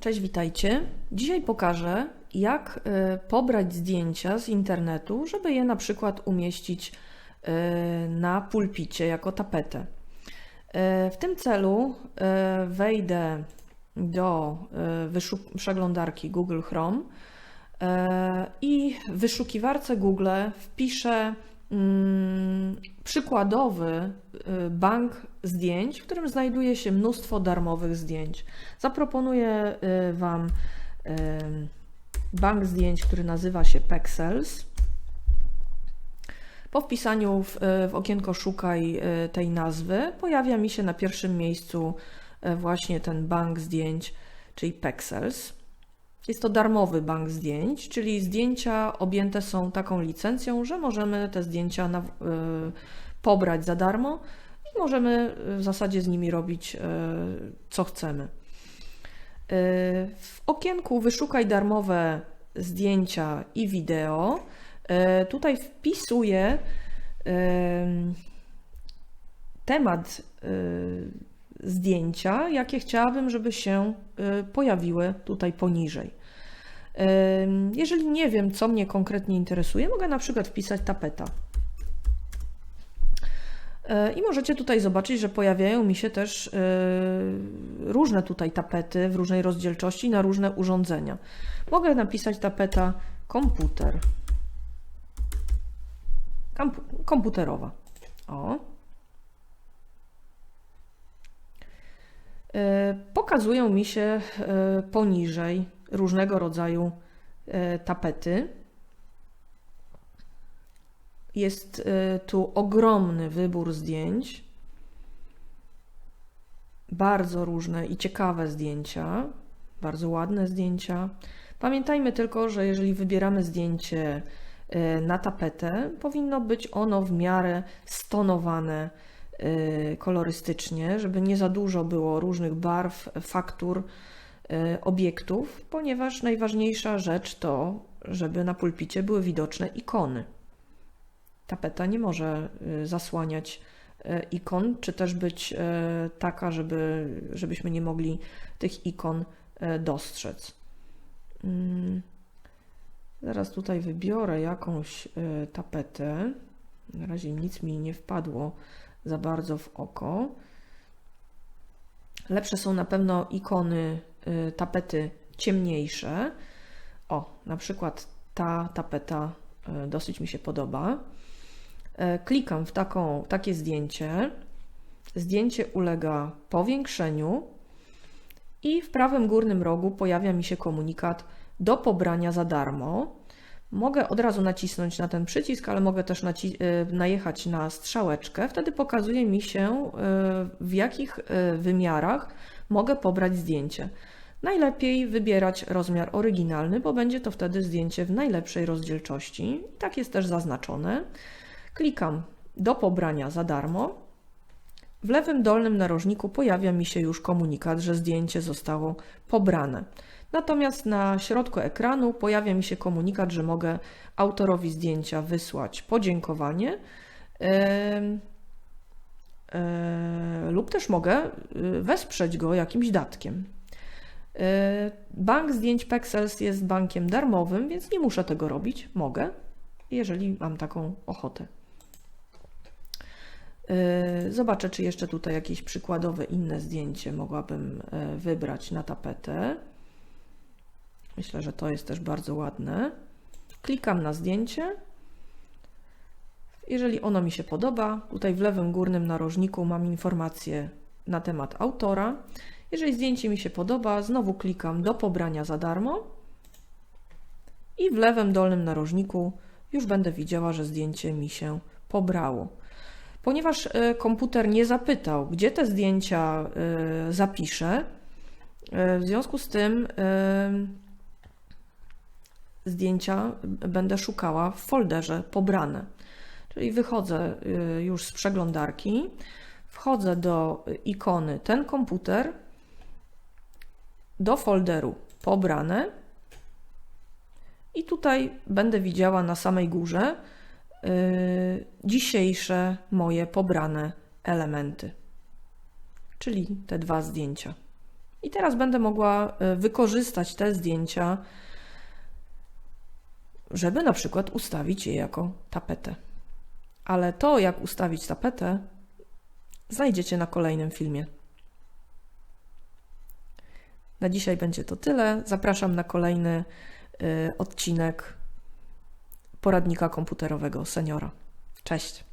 Cześć, witajcie. Dzisiaj pokażę, jak e, pobrać zdjęcia z internetu, żeby je na przykład umieścić e, na pulpicie jako tapetę. E, w tym celu wejdę do przeglądarki Google Chrome i w wyszukiwarce Google wpiszę przykładowy bank zdjęć, w którym znajduje się mnóstwo darmowych zdjęć. Zaproponuję y, Wam y, bank zdjęć, który nazywa się Pexels. Po wpisaniu w, w okienko Szukaj y, tej nazwy pojawia mi się na pierwszym miejscu właśnie ten bank zdjęć, czyli Pexels. Jest to darmowy bank zdjęć, czyli zdjęcia objęte są taką licencją, że możemy te zdjęcia na, pobrać za darmo możemy w zasadzie z nimi robić e, co chcemy. E, w okienku wyszukaj darmowe zdjęcia i wideo. E, tutaj wpisuję temat zdjęcia, jakie chciałabym, żeby się pojawiły tutaj poniżej. Jeżeli nie wiem, co mnie konkretnie interesuje, mogę na przykład wpisać tapeta. E, I możecie tutaj zobaczyć, że pojawiają mi się też e, różne tutaj tapety w różnej rozdzielczości na różne urządzenia. Mogę napisać tapeta komputer. komputerowa. O. E, pokazują mi się poniżej różnego rodzaju tapety. Jest y, tu ogromny wybór zdjęć, bardzo różne i ciekawe zdjęcia, bardzo ładne zdjęcia. Pamiętajmy tylko, że jeżeli wybieramy zdjęcie na tapetę, powinno być ono w miarę stonowane kolorystycznie, żeby nie za dużo było różnych barw, faktur, obiektów, ponieważ najważniejsza rzecz to, żeby na pulpicie były widoczne ikony tapeta nie może y, zasłaniać y, ikon, czy też być y, taka, żeby, żebyśmy nie mogli tych ikon dostrzec. Mm. Zaraz tutaj wybiorę jakąś tapetę. Na razie nic mi nie wpadło za bardzo w oko. Lepsze są na pewno ikony tapety ciemniejsze. O, na przykład ta tapeta dosyć mi się podoba. E, klikam w taką, takie zdjęcie. Zdjęcie ulega powiększeniu i w prawym górnym rogu pojawia mi się komunikat do pobrania za darmo. Mogę od razu nacisnąć na ten przycisk, ale mogę też e, najechać na strzałeczkę. Wtedy pokazuje mi się, e, w jakich wymiarach mogę pobrać zdjęcie. Najlepiej wybierać rozmiar oryginalny, bo będzie to wtedy zdjęcie w najlepszej rozdzielczości. Tak jest też zaznaczone. Klikam do pobrania za darmo. W lewym dolnym narożniku pojawia mi się już komunikat, że zdjęcie zostało pobrane. Natomiast na środku ekranu pojawia mi się komunikat, że mogę autorowi zdjęcia wysłać podziękowanie yy, yy, lub też mogę y, wesprzeć go jakimś datkiem. Yy, bank zdjęć Pexels jest bankiem darmowym, więc nie muszę tego robić. Mogę, jeżeli mam taką ochotę. E, zobaczę, czy jeszcze tutaj jakieś przykładowe inne zdjęcie mogłabym e, wybrać na tapetę. Myślę, że to jest też bardzo ładne. Klikam na zdjęcie. Jeżeli ono mi się podoba, tutaj w lewym górnym narożniku mam informację na temat autora. Jeżeli zdjęcie mi się podoba, znowu klikam do pobrania za darmo i w lewym dolnym narożniku już będę widziała, że zdjęcie mi się pobrało. Ponieważ e, komputer nie zapytał, gdzie te zdjęcia e, zapiszę, e, w związku z tym zdjęcia będę szukała w folderze pobrane. Czyli wychodzę już z przeglądarki, wchodzę do ikony ten komputer, do folderu pobrane i tutaj będę widziała na samej górze dzisiejsze moje pobrane elementy, czyli te dwa zdjęcia. I teraz będę mogła y, wykorzystać te zdjęcia, żeby na przykład ustawić je jako tapetę. Ale to, jak ustawić tapetę, znajdziecie na kolejnym filmie. Na dzisiaj będzie to tyle. Zapraszam na kolejny y, odcinek poradnika komputerowego seniora. Cześć.